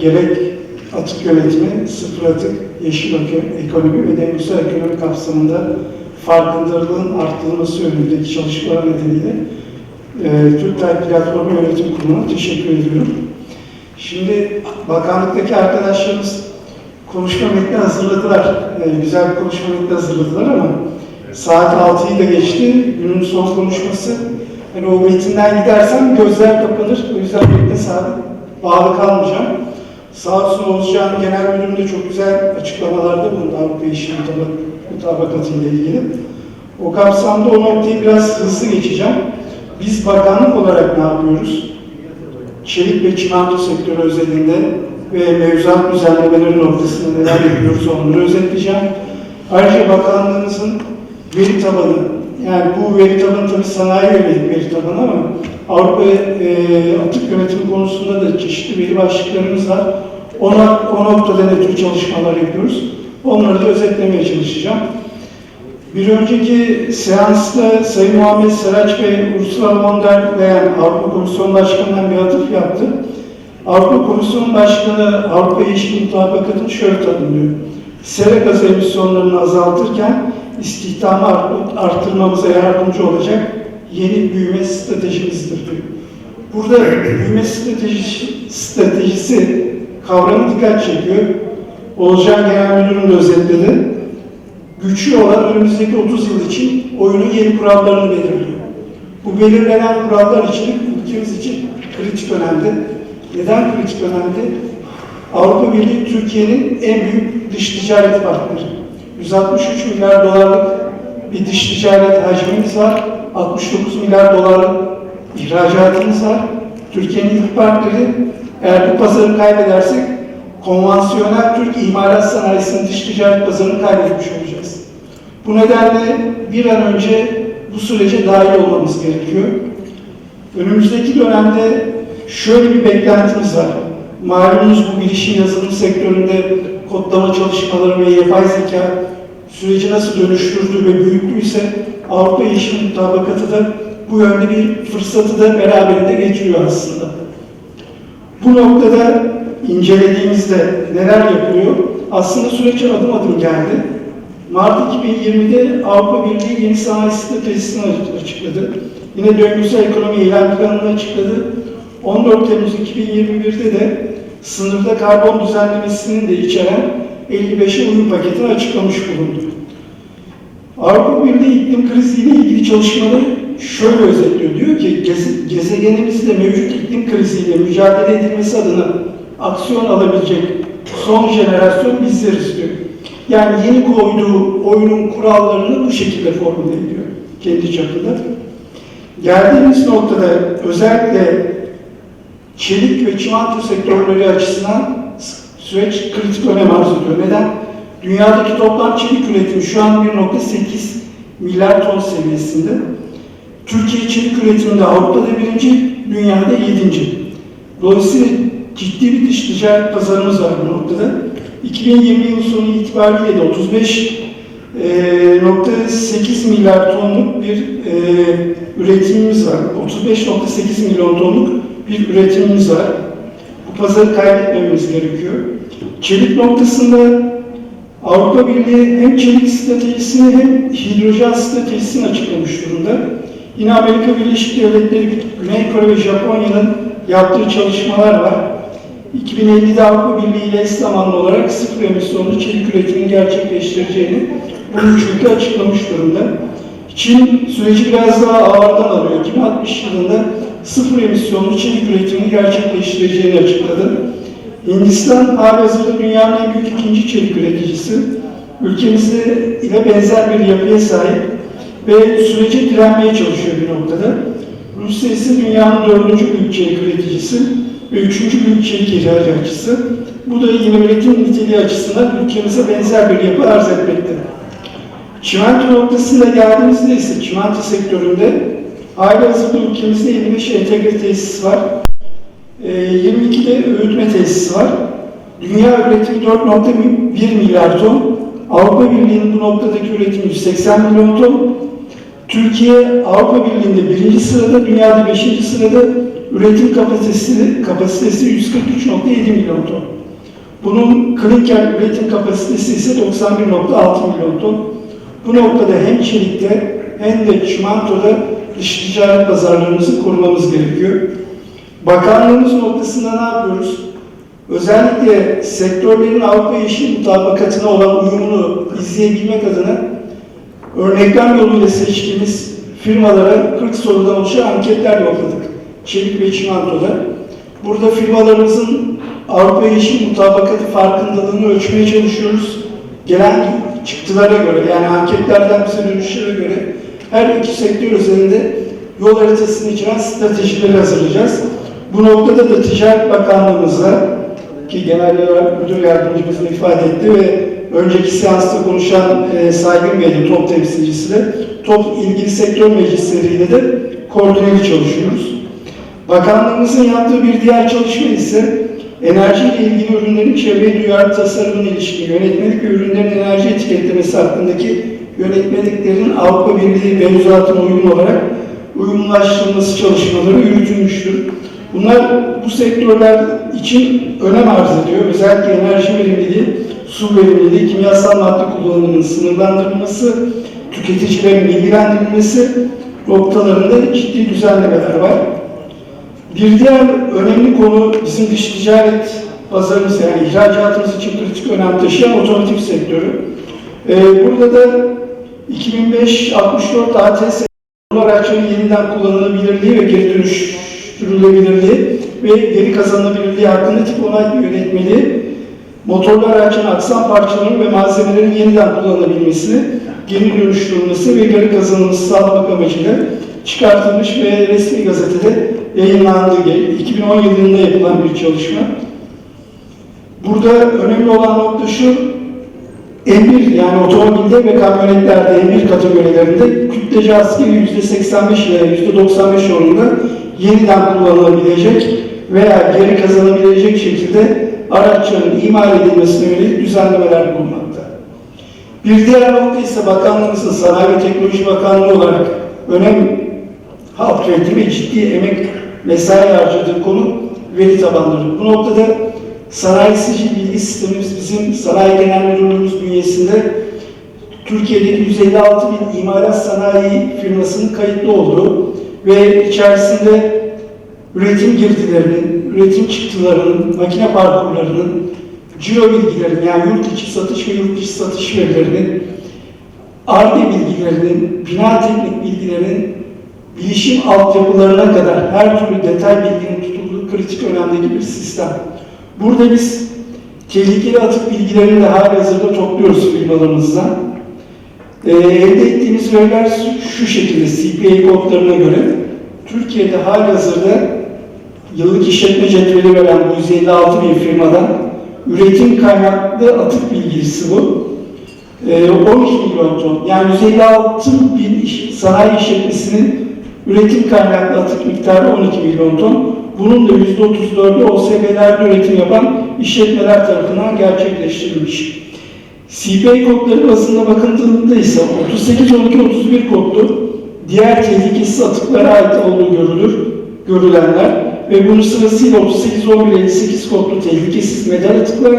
gerek atık yönetimi, sıfır atık, yeşil eko- ekonomi ve dengüsel ekonomi kapsamında farkındalığın arttırılması yönündeki çalışmalar nedeniyle e, Türktay Platformu Yönetim Kurulu'na teşekkür ediyorum. Şimdi bakanlıktaki arkadaşlarımız konuşma metni hazırladılar. E, güzel bir konuşma metni hazırladılar ama saat 6'yı da geçti. Günün son konuşması. Hani o metinden gidersem gözler kapanır. O yüzden metne sabit bağlı kalmayacağım. Sağ olsun Oğuzcan Genel Müdürüm çok güzel açıklamalarda bulundu Avrupa İşi Mutabak- Mutabakatı ile ilgili. O kapsamda o noktayı biraz hızlı geçeceğim. Biz bakanlık olarak ne yapıyoruz? Çelik ve çimento sektörü özelinde ve mevzuat düzenlemeleri noktasında neler yapıyoruz onları özetleyeceğim. Ayrıca bakanlığımızın veri tabanı, yani bu veri tabanı tabii sanayi yönelik veri tabanı ama Avrupa e, atık yönetimi konusunda da çeşitli veri başlıklarımız var. Ona, o noktada ne tür çalışmalar yapıyoruz? Onları da özetlemeye çalışacağım. Bir önceki seansta Sayın Muhammed Saraç Bey, Ursula von der Leyen Avrupa Komisyonu Başkanı'ndan bir atıf yaptı. Avrupa Komisyonu Başkanı Avrupa Yeşil Mutabakatı'nı şöyle tanımlıyor. Sera gazı emisyonlarını azaltırken istihdamı art- arttırmamıza yardımcı olacak yeni büyüme stratejimizdir diyor. Burada büyüme stratejisi, stratejisi kavramı dikkat çekiyor. Oğuzcan Genel Müdürüm de özetledi güçlü olan önümüzdeki 30 yıl için oyunun yeni kurallarını belirliyor. Bu belirlenen kurallar için ülkemiz için kritik önemli. Neden kritik önemli? Avrupa Birliği Türkiye'nin en büyük dış ticaret partneri. 163 milyar dolarlık bir dış ticaret hacmimiz var. 69 milyar dolarlık ihracatımız var. Türkiye'nin ilk partneri. Eğer bu pazarı kaybedersek konvansiyonel Türk imalat sanayisinin dış ticaret pazarını kaybetmiş olacağız. Bu nedenle bir an önce bu sürece dahil olmamız gerekiyor. Önümüzdeki dönemde şöyle bir beklentimiz var. Malumunuz bu bilişim yazılım sektöründe kodlama çalışmaları ve yapay zeka süreci nasıl dönüştürdü ve büyüttüyse Avrupa Yeşil Mutabakatı da bu yönde bir fırsatı da beraberinde getiriyor aslında. Bu noktada incelediğimizde neler yapılıyor? Aslında süreç adım adım geldi. Mart 2020'de Avrupa Birliği yeni sanayi stratejisini açıkladı. Yine döngüsel ekonomi eylem planını açıkladı. 14 Temmuz 2021'de de sınırda karbon düzenlemesinin de içeren 55'e uyum paketini açıklamış bulundu. Avrupa Birliği iklim kriziyle ilgili çalışmaları şöyle özetliyor. Diyor ki geze- gezegenimizde mevcut iklim kriziyle mücadele edilmesi adına aksiyon alabilecek son jenerasyon bizleriz diyor. Yani yeni koyduğu oyunun kurallarını bu şekilde formüle ediyor kendi çapında. Geldiğimiz noktada özellikle çelik ve çimento sektörleri açısından süreç kritik önem arz ediyor. Neden? Dünyadaki toplam çelik üretimi şu an 1.8 milyar ton seviyesinde. Türkiye çelik üretiminde Avrupa'da birinci, dünyada yedinci. Dolayısıyla ciddi bir dış ticaret pazarımız var bu noktada. 2020 yılı sonu itibariyle de 35.8 milyar tonluk bir e, üretimimiz var. 35.8 milyon tonluk bir üretimimiz var. Bu pazarı kaybetmememiz gerekiyor. Çelik noktasında Avrupa Birliği hem çelik stratejisini hem hidrojen stratejisini açıklamış durumda. Yine Amerika Birleşik Devletleri, Güney Kore ve Japonya'nın yaptığı çalışmalar var. 2050'de Avrupa Birliği ile eş zamanlı olarak sıfır emisyonlu çelik üretimini gerçekleştireceğini bu üç ülke açıklamış durumda. Çin süreci biraz daha ağırdan alıyor. 2060 yılında sıfır emisyonlu çelik üretimini gerçekleştireceğini açıkladı. Hindistan halihazırda dünyanın en büyük ikinci çelik üreticisi. Ülkemizde ile benzer bir yapıya sahip ve sürece direnmeye çalışıyor bir noktada. Rusya ise dünyanın dördüncü büyük çelik üreticisi ve üçüncü büyük çelik ihracatçısı. Bu da yine üretim niteliği açısından ülkemize benzer bir yapı arz etmekte. Çimento noktasında geldiğimizde ise çimento sektöründe aile hazırda ülkemizde 25 entegre tesis var. E, 22'de öğütme tesisi var. Dünya üretimi 4.1 milyar ton. Avrupa Birliği'nin bu noktadaki üretimi 180 milyon ton. Türkiye Avrupa Birliği'nde birinci sırada, dünyada beşinci sırada Üretim kapasitesi, kapasitesi 143.7 milyon ton. Bunun klinker üretim kapasitesi ise 91.6 milyon ton. Bu noktada hem çelikte hem de çimentoda dış ticaret pazarlarımızı korumamız gerekiyor. Bakanlığımız noktasında ne yapıyoruz? Özellikle sektörlerin Avrupa Yeşil mutabakatına olan uyumunu izleyebilmek adına örneklem yoluyla seçtiğimiz firmalara 40 sorudan oluşan anketler yolladık. Çelik ve çimentoda. Burada firmalarımızın Avrupa Yeşil mutabakatı farkındalığını ölçmeye çalışıyoruz. Gelen çıktılara göre yani anketlerden bize dönüşlere göre her iki sektör üzerinde yol haritasını içeren stratejileri hazırlayacağız. Bu noktada da Ticaret Bakanlığımızla ki Genel Müdür Yardımcımızın ifade etti ve önceki seansta konuşan e, Saygın Bey'in top temsilcisi de top ilgili sektör meclisleriyle de koordineli çalışıyoruz. Bakanlığımızın yaptığı bir diğer çalışma ise enerji ile ilgili ürünlerin çevreye duyarlı tasarımına ilişkin yönetmelik ve ürünlerin enerji etiketlemesi hakkındaki yönetmeliklerin Avrupa Birliği mevzuatına uygun olarak uyumlaştırılması çalışmaları yürütülmüştür. Bunlar bu sektörler için önem arz ediyor. Özellikle enerji verimliliği, su verimliliği, kimyasal madde kullanımının sınırlandırılması, tüketicilerin bilgilendirilmesi noktalarında ciddi düzenlemeler var. Bir diğer önemli konu bizim dış ticaret pazarımız yani ihracatımız için kritik önem taşıyan otomotiv sektörü. Ee, burada da 2005-64 ATS araçların yeniden kullanılabilirliği ve geri dönüştürülebilirliği ve geri kazanılabilirliği hakkında tip onay yönetmeliği motorlu araçların aksam parçalarının ve malzemelerin yeniden kullanılabilmesini, geri dönüştürülmesi ve geri kazanılması sağlamak amacıyla çıkartılmış ve resmi gazetede yayınlandığı gibi 2010 yılında yapılan bir çalışma. Burada önemli olan nokta şu, M1 yani otomobilde ve kamyonetlerde M1 kategorilerinde kütlece askeri %85 ile %95 oranında yeniden kullanılabilecek veya geri kazanabilecek şekilde araçların imal edilmesine yönelik düzenlemeler bulunmakta. Bir diğer nokta ise bakanlığımızın Sanayi ve Teknoloji Bakanlığı olarak önem halk ve ciddi emek mesai harcadığı konu veri tabanları. Bu noktada sanayi sicil bilgi sistemimiz bizim sanayi genel müdürlüğümüz bünyesinde Türkiye'deki 156 bin imalat sanayi firmasının kayıtlı olduğu ve içerisinde üretim girdilerinin, üretim çıktılarının, makine parkurlarının, ciro bilgilerinin yani yurt içi satış ve yurt dışı satış verilerinin, ARGE bilgilerinin, bina teknik bilgilerinin bilişim altyapılarına kadar her türlü detay bilginin tutulduğu kritik önemdeki bir sistem. Burada biz tehlikeli atık bilgilerini de hali hazırda topluyoruz firmalarımızdan. Ee, elde ettiğimiz veriler şu şekilde CPA kodlarına göre Türkiye'de hali hazırda yıllık işletme cetveli veren bu 156 bin firmadan üretim kaynaklı atık bilgisi bu. Ee, 12 milyon ton. Yani 156 bin iş, sanayi işletmesinin üretim kaynaklı atık miktarı 12 milyon ton. Bunun da %34'ü OSB'lerde üretim yapan işletmeler tarafından gerçekleştirilmiş. CPA kodları bazında bakıldığında ise 38-12-31 kodlu diğer tehlikesiz atıklara ait olduğu görülür, görülenler ve bunun sırasıyla 38-11-58 kodlu tehlikesiz metal atıklar,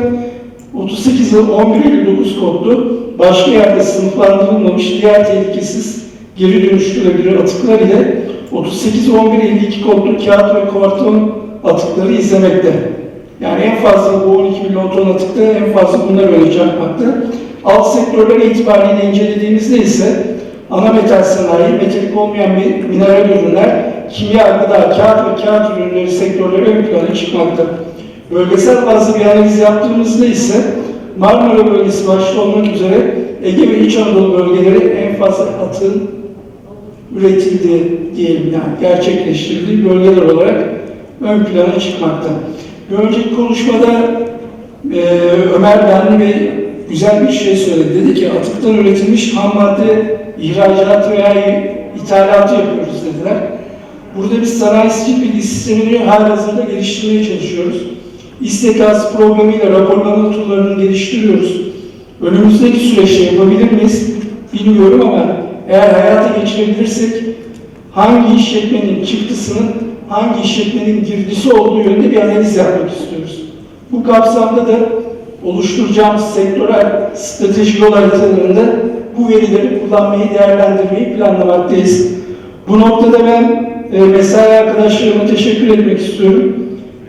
38-11-59 kodlu başka yerde sınıflandırılmamış diğer tehlikesiz geri dönüştürülebilir atıklar ile 38-11-52 kodlu kağıt ve karton atıkları izlemekte. Yani en fazla bu 12 milyon ton atıkta en fazla bunlar öne çarpmakta. Alt sektörler itibariyle incelediğimizde ise ana metal sanayi, metalik olmayan mineral ürünler, kimya, gıda, kağıt ve kağıt ürünleri sektörleri ön plana çıkmakta. Bölgesel bazı bir analiz yaptığımızda ise Marmara bölgesi başta olmak üzere Ege ve İç Anadolu bölgeleri en fazla atığın üretildiği diyelim yani gerçekleştirildiği bölgeler olarak ön plana çıkmakta. Bir önceki konuşmada e, Ömer Benli Bey güzel bir şey söyledi. Dedi ki atıktan üretilmiş ham madde ihracatı veya ithalatı yapıyoruz dediler. Burada biz sanayisçi bilgi sistemini halihazırda geliştirmeye çalışıyoruz. İstekaz programıyla raporlama tool'larını geliştiriyoruz. Önümüzdeki süreçte yapabilir miyiz bilmiyorum ama eğer hayata geçirebilirsek hangi işletmenin çıktısının hangi işletmenin girdisi olduğu yönünde bir analiz yapmak istiyoruz. Bu kapsamda da oluşturacağımız sektörel strateji yol haritalarında bu verileri kullanmayı, değerlendirmeyi planlamaktayız. Bu noktada ben e, mesai arkadaşlarıma teşekkür etmek istiyorum.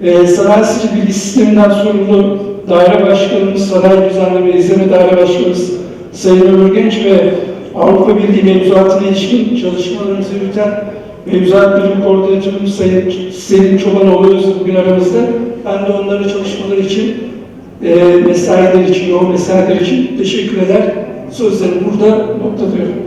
E, Sanayi Sicil Bilgi Sisteminden sorumlu Daire Başkanımız, Sanayi Düzenleme İzleme Daire Başkanımız Sayın Ömür Genç ve Avrupa Birliği mevzuatına ilişkin çalışmalarımızı yürüten Mevzuat Birim Koordinatörümüz Sayın Selim Çobanoğlu Özlü bugün aramızda. Ben de onlara çalışmaları için, e, mesailer için, yoğun mesailer için teşekkür eder. Sözlerimi burada noktalıyorum.